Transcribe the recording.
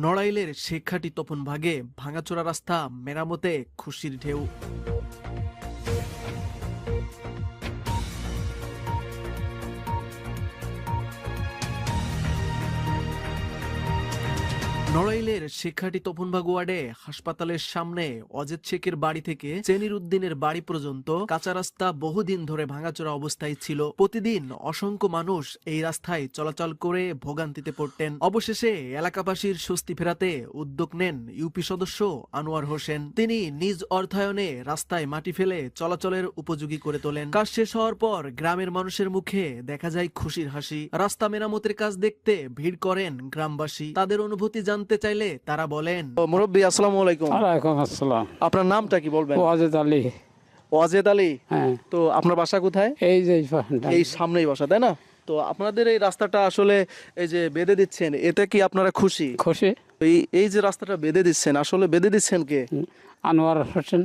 নড়াইলের শেখাটি তপন ভাগে ভাঙাচোরা রাস্তা মেরামতে খুশির ঢেউ। নড়াইলের শেখাটি তপনবাগ ওয়ার্ডে হাসপাতালের সামনে অজিত শেখের বাড়ি থেকে চেনির উদ্দিনের বাড়ি পর্যন্ত কাঁচা রাস্তা বহুদিন ধরে ভাঙাচোরা অবস্থায় ছিল। প্রতিদিন অসংখ্য মানুষ এই রাস্তায় চলাচল করে ভোগান্তিতে পড়তেন। অবশেষে এলাকাবাসীর স্বস্তি ফেরাতে উদ্যোগ নেন ইউপি সদস্য আনোয়ার হোসেন। তিনি নিজ অর্থায়নে রাস্তায় মাটি ফেলে চলাচলের উপযোগী করে তোলেন। কাজ শেষ হওয়ার পর গ্রামের মানুষের মুখে দেখা যায় খুশির হাসি। রাস্তা মেরামতের কাজ দেখতে ভিড় করেন গ্রামবাসী। তাদের অনুভূতি জানতে চাইলে তারা বলেন। মুরব্বী আসসালামু আলাইকুম। ওয়ালাইকুম আসসালাম। আপনার নামটা কি বলবেন? ওয়াজেদ আলী। ওয়াজেদ আলী? হ্যাঁ। তো আপনার বাসা কোথায়? এই যে এই সামনেই বাসা তাই না? তো আপনাদের এই রাস্তাটা আসলে এই যে বেঁধে দিচ্ছেন এতে কি আপনারা খুশি? খুশি। এই এই যে রাস্তাটা বেঁধে দিচ্ছেন আসলে বেঁধে দিচ্ছেন কে? আনোয়ার হোসেন।